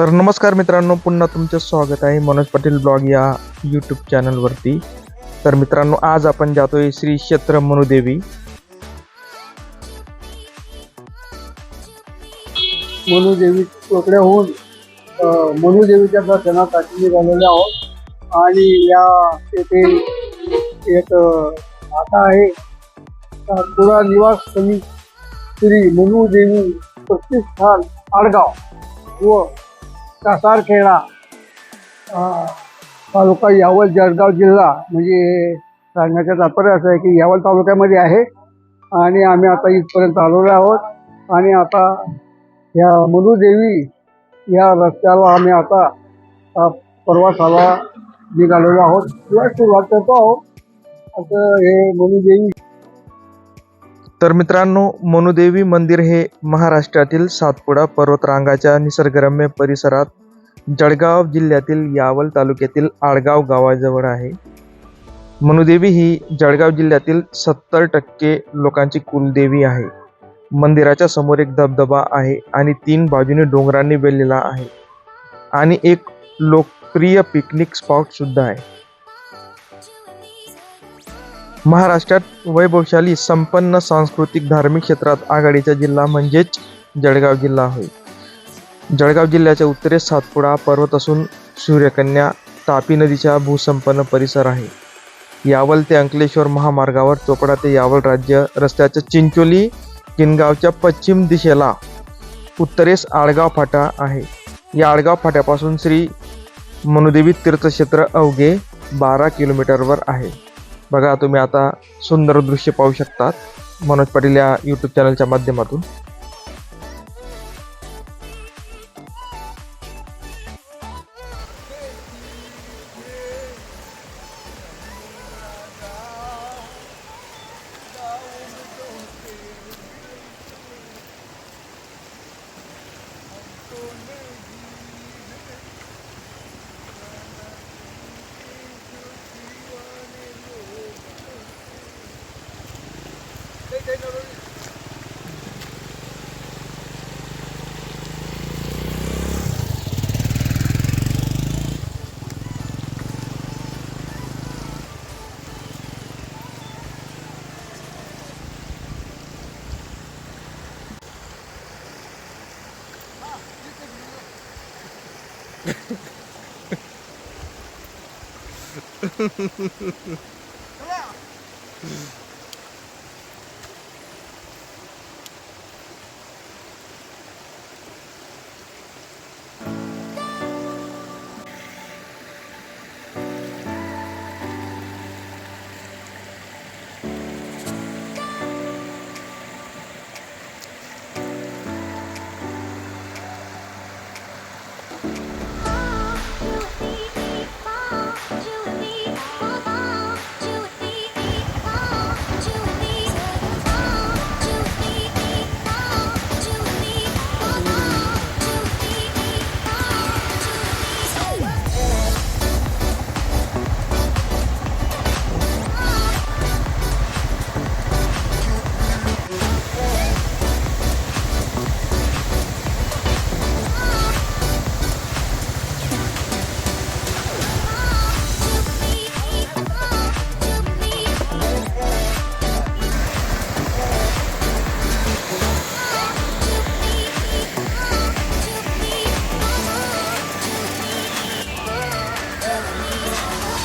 तर नमस्कार मित्रांनो पुन्हा तुमचं स्वागत आहे मनोज पाटील ब्लॉग या यूट्यूब चॅनलवरती. तर मित्रांनो आज आपण जातोय श्री क्षेत्र मनुदेवी. मनुदेवी कडे होऊन मनुदेवीच्या दर्शनासाठी निघालेले आहोत. आणि या येथे एक आता आहे. आहे निवास निवासस्थानी श्री मनुदेवी प्रतिष्ठान आडगाव व कासारखेडा तालुका यावल जळगाव जिल्हा म्हणजे सांगण्याचं तात्पर्य असं आहे की यावल तालुक्यामध्ये आहे. आणि आम्ही आता इथपर्यंत आलेलो आहोत. आणि आता या मनुदेवी या रस्त्याला आम्ही आता प्रवासाला निघालेलो आहोत. किंवा सुरुवात करतो आहोत. असं हे मनुदेवी तर मित्रांनो मनुदेवी मंदिर हे महाराष्ट्रातील सातपुडा पर्वतरांगाच्या निसर्गरम्य परिसरात जळगाव जिल्ह्यातील यावल तालुक्यातील आडगाव गावाजवळ आहे. मनुदेवी ही जळगाव जिल्ह्यातील सत्तर टक्के लोकांची कुलदेवी आहे. मंदिराच्या समोर एक धबधबा आहे आणि तीन बाजूने डोंगरांनी वेललेला आहे. आणि एक लोकप्रिय पिकनिक स्पॉट सुद्धा आहे. महाराष्ट्रात वैभवशाली संपन्न सांस्कृतिक धार्मिक क्षेत्रात आघाडीचा जिल्हा म्हणजेच जळगाव जिल्हा होय जळगाव जिल्ह्याच्या उत्तरेस सातपुडा पर्वत असून सूर्यकन्या तापी नदीचा भूसंपन्न परिसर आहे. यावल ते अंकलेश्वर महामार्गावर चोपडा ते यावल राज्य रस्त्याच्या चिंचोली किनगावच्या पश्चिम दिशेला उत्तरेस आडगाव फाटा आहे. या आडगाव फाट्यापासून श्री मनुदेवी तीर्थक्षेत्र अवघे बारा किलोमीटरवर आहे. बघा तुम्ही आता सुंदर दृश्य पाहू शकतात. मनोज पाटील या यूट्यूब चॅनलच्या माध्यमातून. Come on.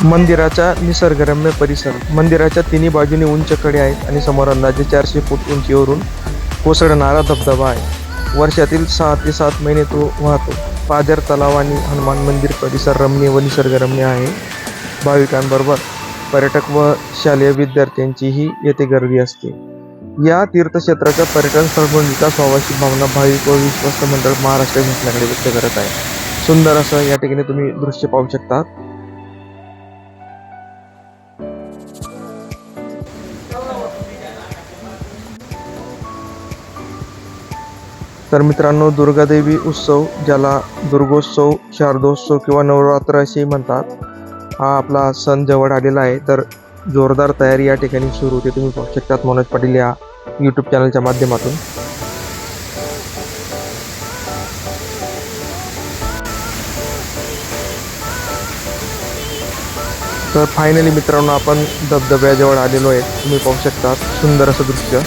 मंदिराचा निसर्गरम्य परिसर. मंदिराच्या तिन्ही बाजूने उंच कडे आहेत आणि समोर अंदाजे चारशे फूट उंचीवरून कोसळणारा धबधबा आहे. वर्षातील सहा ते सात महिने तो वाहतो. पादर तलाव आणि हनुमान मंदिर परिसर रमणीय व निसर्गरम्य आहे. भाविकांबरोबर पर्यटक व शालेय विद्यार्थ्यांचीही येथे गर्दी असते. या तीर्थक्षेत्राच्या पर्यटन स्थळ म्हणून विकास व्हावा अशी भावना भाविक व विश्वस्त मंडळ महाराष्ट्र शासनाकडे व्यक्त करत आहे. सुंदर असं या ठिकाणी तुम्ही दृश्य पाहू शकतात. तर मित्रांनो दुर्गादेवी उत्सव ज्याला दुर्गोत्सव शारदोत्सव किंवा नवरात्र असे म्हणतात हा आपला सण जवळ आलेला आहे. तर जोरदार तयारी या ठिकाणी सुरू होते. तुम्ही पाहू शकतात मनोज पाटील या यूट्यूब चॅनलच्या माध्यमातून. तर फायनली मित्रांनो आपण धबधब्याजवळ आलेलो आहे. तुम्ही पाहू शकता सुंदर असं दृश्य.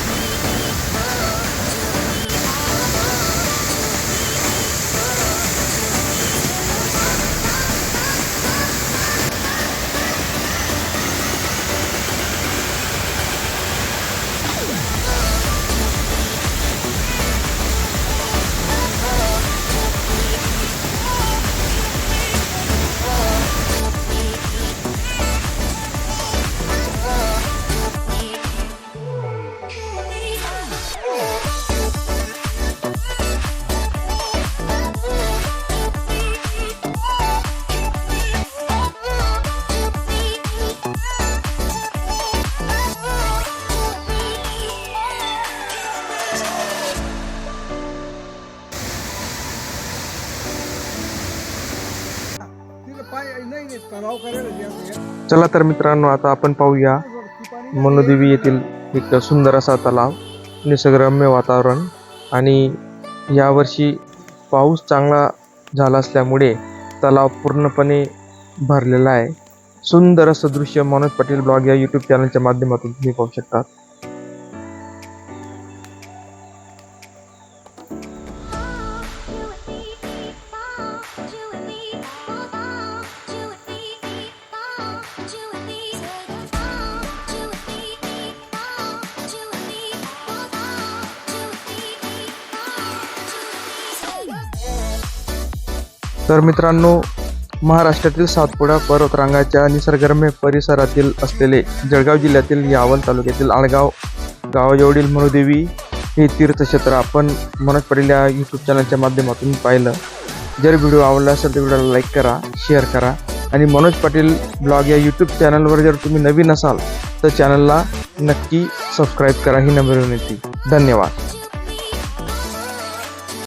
चला तर मित्रांनो आता आपण पाहूया मनोदेवी येथील एक सुंदर असा तलाव निसर्गरम्य वातावरण. आणि यावर्षी पाऊस चांगला झाला असल्यामुळे तलाव पूर्णपणे भरलेला आहे. सुंदर असं दृश्य मनोज पाटील ब्लॉग या यूट्यूब चॅनलच्या माध्यमातून तुम्ही पाहू शकतात. तर मित्रांनो महाराष्ट्रातील सातपुडा पर्वतरांगाच्या निसर्गरम्य परिसरातील असलेले जळगाव जिल्ह्यातील यावल तालुक्यातील आळगाव गावाजवळील मनुदेवी हे तीर्थक्षेत्र आपण मनोज पाटील या यूट्यूब चॅनलच्या माध्यमातून पाहिलं. जर व्हिडिओ आवडला असेल तर व्हिडिओला लाईक करा शेअर करा आणि मनोज पाटील ब्लॉग या यूट्यूब चॅनलवर जर तुम्ही नवीन असाल तर चॅनलला नक्की सबस्क्राईब करा ही नम्र विनंती. धन्यवाद.